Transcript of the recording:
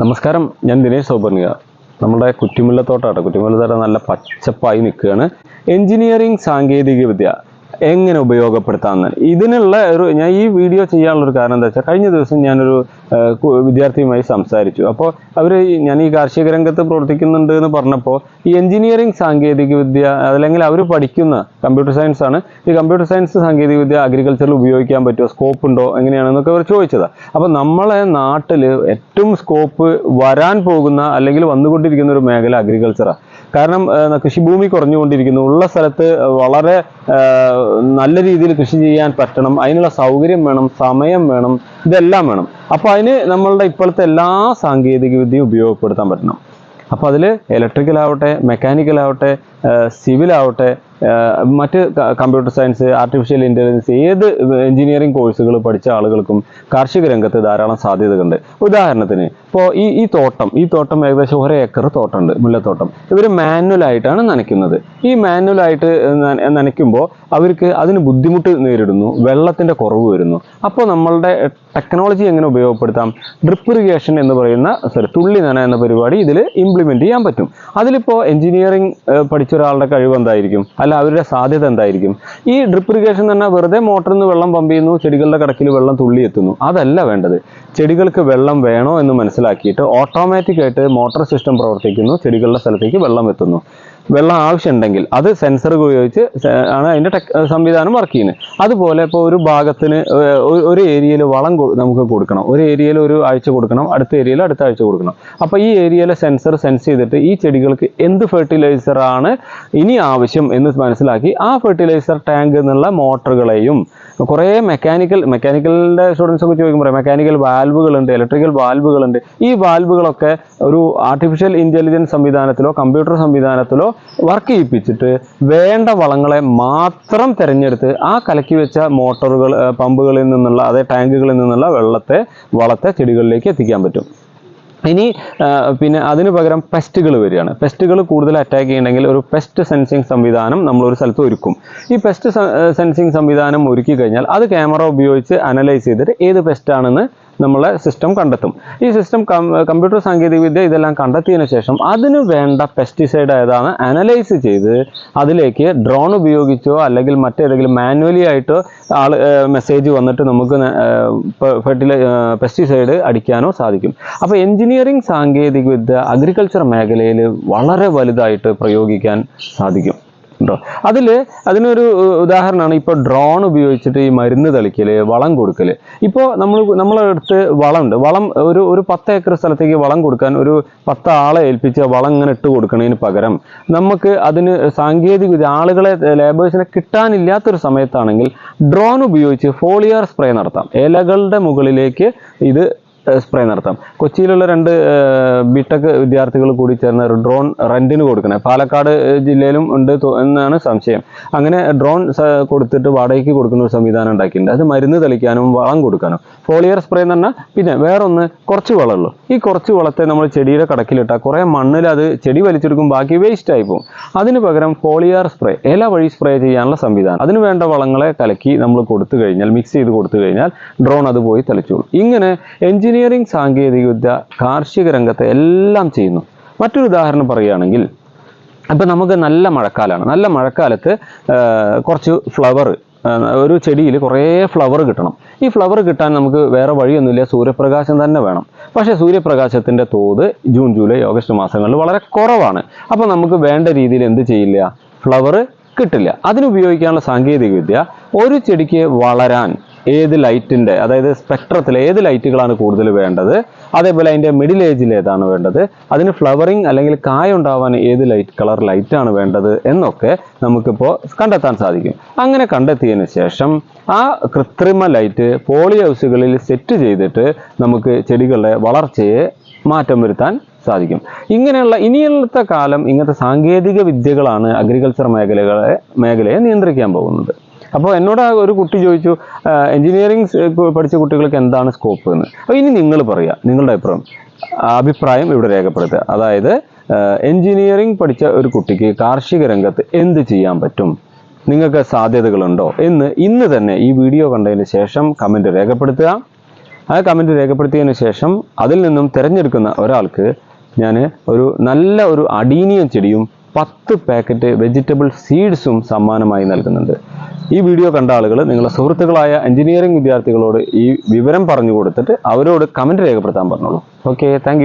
നമസ്കാരം. ഞാൻ ദിനേശ് സൗപർണിക നമ്മുടെ കുറ്റിമുല്ലത്തോട്ടാണ് കുറ്റിമുല്ലത്തോട്ടം നല്ല പച്ചപ്പായി നിൽക്കുകയാണ്. എഞ്ചിനീയറിംഗ് സാങ്കേതിക വിദ്യ എങ്ങനെ ഉപയോഗപ്പെടുത്താമെന്ന്. ഇതിനുള്ള ഒരു ഞാൻ ഈ വീഡിയോ ചെയ്യാനുള്ള ഒരു കാരണം എന്താ വെച്ചാൽ കഴിഞ്ഞ ദിവസം ഞാനൊരു വിദ്യാർത്ഥിയുമായി സംസാരിച്ചു. അപ്പോൾ അവർ ഞാൻ ഈ കാർഷിക രംഗത്ത് പ്രവർത്തിക്കുന്നുണ്ട് എന്ന് പറഞ്ഞപ്പോൾ ഈ എഞ്ചിനീയറിംഗ് സാങ്കേതിക വിദ്യ അല്ലെങ്കിൽ അവർ പഠിക്കുന്ന കമ്പ്യൂട്ടർ സയൻസ് ആണ്. ഈ കമ്പ്യൂട്ടർ സയൻസ് സാങ്കേതിക വിദ്യ അഗ്രികൾച്ചറിൽ ഉപയോഗിക്കാൻ പറ്റുമോ? സ്കോപ്പ് ഉണ്ടോ? എങ്ങനെയാണെന്നൊക്കെ അവർ ചോദിച്ചതാണ് അപ്പോൾ നമ്മളെ നാട്ടിൽ ഏറ്റവും സ്കോപ്പ് വരാൻ പോകുന്ന അല്ലെങ്കിൽ വന്നുകൊണ്ടിരിക്കുന്ന ഒരു മേഖല അഗ്രികൾച്ചറാണ് കാരണം കൃഷിഭൂമി കുറഞ്ഞുകൊണ്ടിരിക്കുന്നു. ഉള്ള സ്ഥലത്ത് വളരെ നല്ല രീതിയിൽ കൃഷി ചെയ്യാൻ പറ്റണം. അതിനുള്ള സൗകര്യം വേണം സമയം വേണം ഇതെല്ലാം വേണം. അപ്പോൾ അതിന് നമ്മളുടെ ഇപ്പോഴത്തെ എല്ലാ സാങ്കേതിക വിദ്യയും ഉപയോഗപ്പെടുത്താൻ പറ്റണം. അപ്പോൾ അതിൽ ഇലക്ട്രിക്കൽ ആവട്ടെ മെക്കാനിക്കൽ ആവട്ടെ സിവിൽ ആവട്ടെ മറ്റ് കമ്പ്യൂട്ടർ സയൻസ് ആർട്ടിഫിഷ്യൽ ഇന്റലിജൻസ് ഏത് എഞ്ചിനീയറിംഗ് കോഴ്സുകൾ പഠിച്ച ആളുകൾക്കും കാർഷിക രംഗത്ത് ധാരാളം സാധ്യതകളുണ്ട്. ഉദാഹരണത്തിന് ഇപ്പോൾ ഈ ഈ തോട്ടം ഈ തോട്ടം ഏകദേശം ഒരു ഏക്കർ തോട്ടമുണ്ട് മുല്ലത്തോട്ടം. ഇവർ മാനുവലായിട്ടാണ് നനയ്ക്കുന്നത്. ഈ മാനുവലായിട്ട് നനയ്ക്കുമ്പോൾ അവർക്ക് അതിന് ബുദ്ധിമുട്ട് നേരിടുന്നു വെള്ളത്തിന്റെ കുറവ് വരുന്നു. അപ്പോൾ നമ്മളുടെ ടെക്നോളജി എങ്ങനെ ഉപയോഗപ്പെടുത്താം? ഡ്രിപ്പ് ഇറിഗേഷൻ എന്ന് പറയുന്ന സോറി തുള്ളി നന എന്ന പരിപാടി ഇതിൽ ഇംപ്ലിമെന്റ് ചെയ്യാൻ പറ്റും. അതിലിപ്പോൾ എഞ്ചിനീയറിംഗ് പഠിച്ച ഒരാളുടെ കഴിവ് എന്തായിരിക്കും? അല്ല അവരുടെ സാധ്യത എന്തായിരിക്കും? ഈ ഡ്രിപ്പ് ഇറിഗേഷൻ തന്നെ വെറുതെ മോട്ടറിൽ നിന്ന് വെള്ളം പമ്പ് ചെയ്യുന്നു ചെടികളുടെ കടക്കിൽ വെള്ളം തുള്ളി എത്തുന്നു. അതല്ല വേണ്ടത്. ചെടികൾക്ക് വെള്ളം വേണോ എന്ന് മനസ്സിലാക്കിയിട്ട് ഓട്ടോമാറ്റിക് ആയിട്ട് മോട്ടോർ സിസ്റ്റം പ്രവർത്തിക്കുന്നു ചെടികളുടെ സ്ഥലത്തേക്ക് വെള്ളം എത്തുന്നു. വെള്ളം ആവശ്യമുണ്ടെങ്കിൽ അത് സെൻസർ ഉപയോഗിച്ച് ആണ് അതിന്റെ ടെക് സംവിധാനം വർക്ക് ചെയ്യുന്നത്. അതുപോലെ ഇപ്പോൾ ഒരു ഭാഗത്തിന് ഒരു- ഏരിയയിൽ വളം നമുക്ക് കൊടുക്കണം. ഒരു ഏരിയയിൽ ഒരു ആഴ്ച കൊടുക്കണം അടുത്ത ഏരിയയിൽ അടുത്ത ആഴ്ച കൊടുക്കണം. അപ്പോൾ ഈ ഏരിയയിലെ സെൻസർ സെൻസ് ചെയ്തിട്ട് ഈ ചെടികൾക്ക് എന്ത് ഫെർട്ടിലൈസറാണ് ഇനി ആവശ്യം എന്ന് മനസ്സിലാക്കി ആ ഫെർട്ടിലൈസർ ടാങ്ക് എന്നുള്ള മോട്ടറുകളെയും കുറേ മെക്കാനിക്കൽ മെക്കാനിക്കലിന്റെ സ്റ്റുഡൻസ് ഒക്കെ ചോദിക്കുമ്പോൾ മെക്കാനിക്കൽ വാൽവുകളുണ്ട് ഇലക്ട്രിക്കൽ വാൽവുകളുണ്ട് ഈ വാൽവുകളൊക്കെ ഒരു ആർട്ടിഫിഷ്യൽ ഇന്റലിജൻസ് സംവിധാനത്തിലോ കമ്പ്യൂട്ടർ സംവിധാനത്തിലോ വർക്ക് ചെയ്യിപ്പിച്ചിട്ട് വേണ്ട വളങ്ങളെ മാത്രം തിരഞ്ഞെടുത്ത് ആ കലക്കി വെച്ച മോട്ടോറുകൾ പമ്പുകളിൽ നിന്നുള്ള അതേ ടാങ്കുകളിൽ നിന്നുള്ള വെള്ളത്തെ വളത്തെ ചെടികളിലേക്ക് എത്തിക്കാൻ പറ്റും. ഇനി പിന്നെ അതിന് പകരം പെസ്റ്റുകൾ വരികയാണ്. പെസ്റ്റുകൾ കൂടുതൽ അറ്റാക്ക് ചെയ്യണമെങ്കിൽ ഒരു പെസ്റ്റ് സെൻസിങ് സംവിധാനം നമ്മൾ ഒരു സ്ഥലത്ത് ഒരുക്കും. ഈ പെസ്റ്റ് സെൻസിങ് സംവിധാനം ഒരുക്കി കഴിഞ്ഞാൽ അത് ക്യാമറ ഉപയോഗിച്ച് അനലൈസ് ചെയ്തിട്ട് ഏത് പെസ്റ്റാണെന്ന് നമ്മളെ സിസ്റ്റം കണ്ടെത്തും. ഈ സിസ്റ്റം കമ്പ്യൂട്ടർ സാങ്കേതികവിദ്യ ഇതെല്ലാം കണ്ടെത്തിയതിനു ശേഷം അതിന് വേണ്ട പെസ്റ്റിസൈഡ് ഏതാണ് അനലൈസ് ചെയ്ത് അതിലേക്ക് ഡ്രോൺ ഉപയോഗിച്ചോ അല്ലെങ്കിൽ മറ്റേതെങ്കിലും മാനുവലി ആയിട്ടോ ആൾ മെസ്സേജ് വന്നിട്ട് നമുക്ക് ഫെർട്ടിലൈ പെസ്റ്റിസൈഡ് അടിക്കാനോ സാധിക്കും. അപ്പോൾ എഞ്ചിനീയറിംഗ് സാങ്കേതികവിദ്യ അഗ്രികൾച്ചർ മേഖലയിൽ വളരെ വലുതായിട്ട് പ്രയോഗിക്കാൻ സാധിക്കും. ഉണ്ടോ? അതിൽ അതിനൊരു ഉദാഹരണമാണ് ഇപ്പോൾ ഡ്രോൺ ഉപയോഗിച്ചിട്ട് ഈ മരുന്ന് തളിക്കൽ വളം കൊടുക്കൽ ഇപ്പോൾ നമ്മൾ നമ്മളെ അടുത്ത് വളമുണ്ട്. വളം ഒരു ഒരു പത്ത് ഏക്കർ സ്ഥലത്തേക്ക് വളം കൊടുക്കാൻ ഒരു പത്ത് ആളെ ഏൽപ്പിച്ച് വളം ഇങ്ങനെ ഇട്ട് കൊടുക്കുന്നതിന് പകരം നമുക്ക് അതിന് സാങ്കേതിക ആളുകളെ ലേബേഴ്സിനെ കിട്ടാനില്ലാത്തൊരു സമയത്താണെങ്കിൽ ഡ്രോൺ ഉപയോഗിച്ച് ഫോളിയർ സ്പ്രേ നടത്താം. ഇലകളുടെ മുകളിലേക്ക് ഇത് സ്പ്രേ നടത്താം. കൊച്ചിയിലുള്ള രണ്ട് ബിടെക് വിദ്യാർത്ഥികൾ കൂടി ചേർന്ന് ഡ്രോൺ റെന്റിന് കൊടുക്കണേ. പാലക്കാട് ജില്ലയിലും ഉണ്ട് എന്നാണ് സംശയം. അങ്ങനെ ഡ്രോൺ കൊടുത്തിട്ട് വാടകയ്ക്ക് കൊടുക്കുന്ന ഒരു സംവിധാനം ഉണ്ടാക്കിയിട്ടുണ്ട്. അത് മരുന്ന് തെളിക്കാനും വളം കൊടുക്കാനും. ഫോളിയർ സ്പ്രേ എന്ന് പറഞ്ഞാൽ പിന്നെ വേറൊന്ന് കുറച്ച് വളമുള്ളൂ ഈ കുറച്ച് വളത്തെ നമ്മൾ ചെടിയുടെ കടക്കിലിട്ടാൽ കുറേ മണ്ണിൽ അത് ചെടി വലിച്ചെടുക്കും ബാക്കി വേസ്റ്റ് ആയി പോകും. അതിന് പകരം ഫോളിയർ സ്പ്രേ ഇല വഴി സ്പ്രേ ചെയ്യാനുള്ള സംവിധാനം. അതിന് വേണ്ട വളങ്ങളെ കലക്കി നമ്മൾ കൊടുത്തു കഴിഞ്ഞാൽ മിക്സ് ചെയ്ത് കൊടുത്തു കഴിഞ്ഞാൽ ഡ്രോൺ അത് പോയി തളിച്ചോളും. ഇങ്ങനെ എഞ്ചിനീയറിംഗ് സാങ്കേതികവിദ്യ കാർഷിക രംഗത്തെ എല്ലാം ചെയ്യുന്നു. മറ്റൊരു ഉദാഹരണം പറയുകയാണെങ്കിൽ അപ്പം നമുക്ക് നല്ല മഴക്കാലമാണ് നല്ല മഴക്കാലത്ത് കുറച്ച് ഫ്ലവർ ഒരു ചെടിയിൽ കുറേ ഫ്ലവർ കിട്ടണം. ഈ ഫ്ലവർ കിട്ടാൻ നമുക്ക് വേറെ വഴിയൊന്നുമില്ല. സൂര്യപ്രകാശം തന്നെ വേണം. പക്ഷേ സൂര്യപ്രകാശത്തിന്റെ തോത് ജൂൺ ജൂലൈ ഓഗസ്റ്റ് മാസങ്ങളിൽ വളരെ കുറവാണ്. അപ്പോൾ നമുക്ക് വേണ്ട രീതിയിൽ എന്ത് ചെയ്യില്ല? ഫ്ലവർ കിട്ടില്ല. അതിനുപയോഗിക്കാനുള്ള സാങ്കേതികവിദ്യ ഒരു ചെടിക്ക് വളരാൻ ഏത് ലൈറ്റിന്റെ അതായത് സ്പെക്ട്രത്തിൽ ഏത് ലൈറ്റുകളാണ് കൂടുതൽ വേണ്ടത്? അതേപോലെ അതിന്റെ മിഡിൽ ഏജിൽ ഏതാണ് വേണ്ടത്? അതിന് ഫ്ലവറിങ് അല്ലെങ്കിൽ കായ ഉണ്ടാവാൻ ഏത് ലൈറ്റ് കളർ ലൈറ്റാണ് വേണ്ടത് എന്നൊക്കെ നമുക്കിപ്പോൾ കണ്ടെത്താൻ സാധിക്കും. അങ്ങനെ കണ്ടെത്തിയതിന് ശേഷം ആ കൃത്രിമ ലൈറ്റ് പോളി ഹൗസുകളിൽ സെറ്റ് ചെയ്തിട്ട് നമുക്ക് ചെടികളുടെ വളർച്ചയെ മാറ്റം വരുത്താൻ സാധിക്കും. ഇങ്ങനെയുള്ള ഇനിയുള്ള കാലം ഇങ്ങനത്തെ സാങ്കേതിക വിദ്യകളാണ് അഗ്രികൾച്ചർ മേഖലകളെ മേഖലയെ നിയന്ത്രിക്കാൻ പോകുന്നത്. അപ്പോൾ എന്നോട് ഒരു കുട്ടി ചോദിച്ചു എഞ്ചിനീയറിംഗ് പഠിച്ച കുട്ടികൾക്ക് എന്താണ് സ്കോപ്പ് എന്ന് അപ്പോൾ ഇനി നിങ്ങൾ പറയുക നിങ്ങളുടെ അഭിപ്രായം. അഭിപ്രായം ഇവിടെ രേഖപ്പെടുത്തുക. അതായത് എഞ്ചിനീയറിംഗ് പഠിച്ച ഒരു കുട്ടിക്ക് കാർഷിക രംഗത്ത് എന്ത് ചെയ്യാൻ പറ്റും? നിങ്ങൾക്ക് സാധ്യതകളുണ്ടോ? എന്ന് ഇന്ന് തന്നെ ഈ വീഡിയോ കണ്ടതിന് ശേഷം കമന്റ് രേഖപ്പെടുത്തുക. ആ കമന്റ് രേഖപ്പെടുത്തിയതിന് ശേഷം അതിൽ നിന്നും തിരഞ്ഞെടുക്കുന്ന ഒരാൾക്ക് ഞാൻ ഒരു നല്ല ഒരു അടീനിയം ചെടിയും പത്ത് പാക്കറ്റ് വെജിറ്റബിൾ സീഡ്സും സമ്മാനമായി നൽകുന്നുണ്ട്. ഈ വീഡിയോ കണ്ട ആളുകൾ നിങ്ങളുടെ സുഹൃത്തുക്കളായ എഞ്ചിനീയറിംഗ് വിദ്യാർത്ഥികളോട് ഈ വിവരം പറഞ്ഞു കൊടുത്തിട്ട് അവരോട് കമന്റ് രേഖപ്പെടുത്താൻ പറഞ്ഞോളൂ. Okay thank